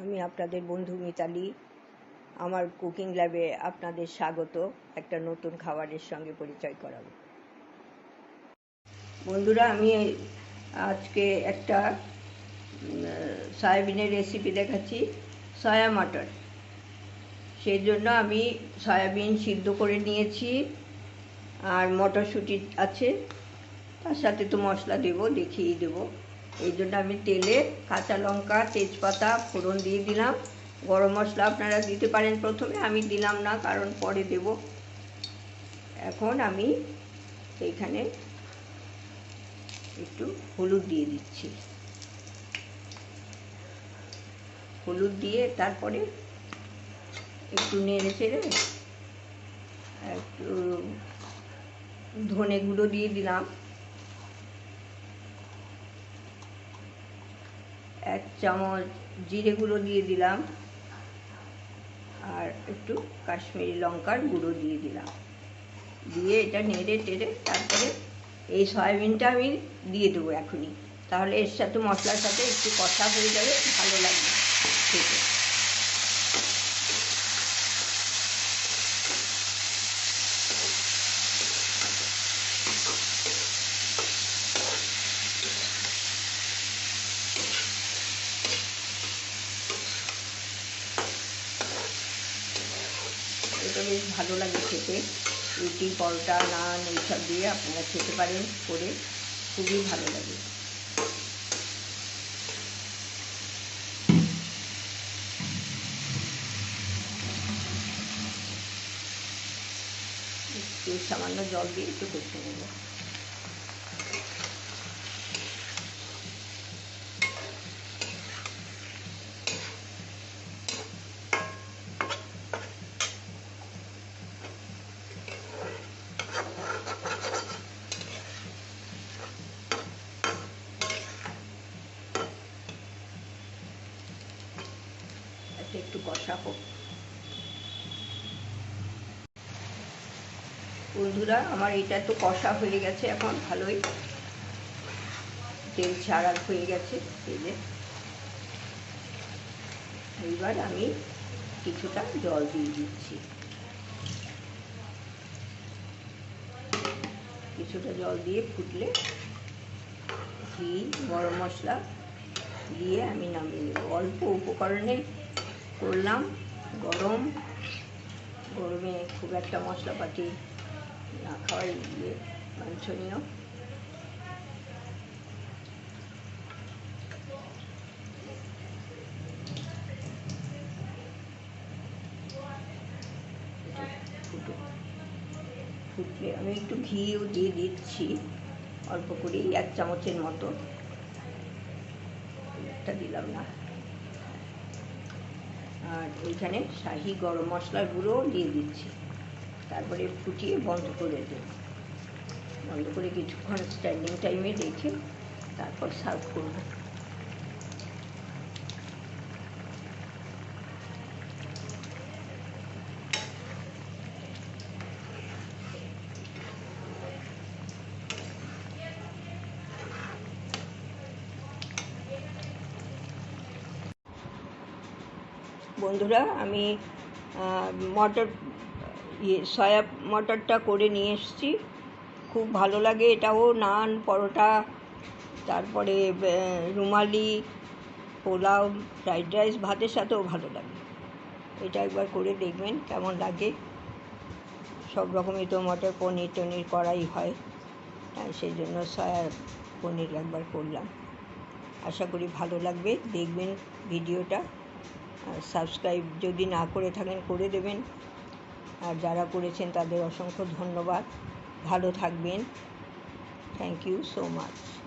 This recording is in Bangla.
আমি আপনাদের বন্ধু মিতালি। আমার কুকিং ল্যাবে আপনাদের স্বাগত। একটা নতুন খাবারের সঙ্গে পরিচয় করাবো। বন্ধুরা, আমি আজকে একটা সয়াবিনের রেসিপি দেখাচ্ছি, সয়া মাটর। সেই জন্য আমি সয়াবিন সিদ্ধ করে নিয়েছি, আর মটরশুঁটি আছে। তার সাথে তো মশলা দেবো, দেখিয়ে দেবো। এই জন্য আমি তেলে কাঁচা লঙ্কা, তেজপাতা, ফোড়ন দিয়ে দিলাম। গরম মশলা আপনারা দিতে পারেন প্রথমে, আমি দিলাম না, কারণ পরে দেব। এখন আমি এইখানে একটু হলুদ দিয়ে দিচ্ছি। হলুদ দিয়ে তারপরে একটু নেড়ে চেড়ে একটু ধনে গুঁড়ো দিয়ে দিলাম। এক চামচ জিরে গুঁড়ো দিয়ে দিলাম। আর একটু কাশ্মীরি লঙ্কার গুঁড়ো দিয়ে দিলাম। দিয়ে এটা নেড়ে টেড়ে তারপরে এই সয়াবিনটা আমি দিয়ে দেবো এখনই। তাহলে এর সাথে মশলার সাথে একটু কষা হয়ে যাবে, ভালো লাগবে খেতে এটা বেশ ভালো লাগে খেতে। রুটি, পরোটা, নান, এইসব দিয়ে আপনারা খেতে পারেন করে। খুবই ভালো লাগে। একটু সামান্য জল দিয়ে একটু করতে নেব এটা একটু কষা হোক বন্ধুরা, আমার এটা তো কষা হয়ে গেছে এখন, ভালোই। তেল ছাড়া হয়ে গেছে তেলে এইবার আমি কিছুটা জল দিয়ে দিচ্ছি। কিছুটা জল দিয়ে ফুটলে ঘি, গরম মশলা দিয়ে আমি নামিয়ে নেব। অল্প উপকরণে করলাম, গরম। গরমে খুব একটা মশলাপাতি না খাওয়াই দিয়ে বাঞ্ছনীয়। ফুটলে আমি একটু ঘিও দিয়ে দিচ্ছি, অল্প করেই এক চামচের মতো। একটা দিলাম না। আর এইখানে শাহি গরম মশলার গুঁড়োও দিয়ে দিচ্ছি। তারপরে ফুটিয়ে বন্ধ করে দেব। বন্ধ করে কিছুক্ষণ স্ট্যান্ডিং টাইমে রেখে তারপর সার্ভ করব। বন্ধুরা, আমি মটর ইয়ে সয়া মটরটা করে নিয়ে এসেছি। খুব ভালো লাগে এটাও, নান, পরোটা, তারপরে রুমালি, পোলাও, ফ্রাইড রাইস, ভাতের সাথেও ভালো লাগে। এটা একবার করে দেখবেন, কেমন লাগে। সব রকমই তো মটর পনির টনির করাই হয়। সেই জন্য সয়া পনির একবার করলাম। আশা করি ভালো লাগবে, দেখবেন ভিডিওটা। সাবস্ক্রাইব যদি না করে থাকেন, করে দেবেন। আর যারা করেছেন, তাদের অসংখ্য ধন্যবাদ। ভালো থাকবেন। Thank you so much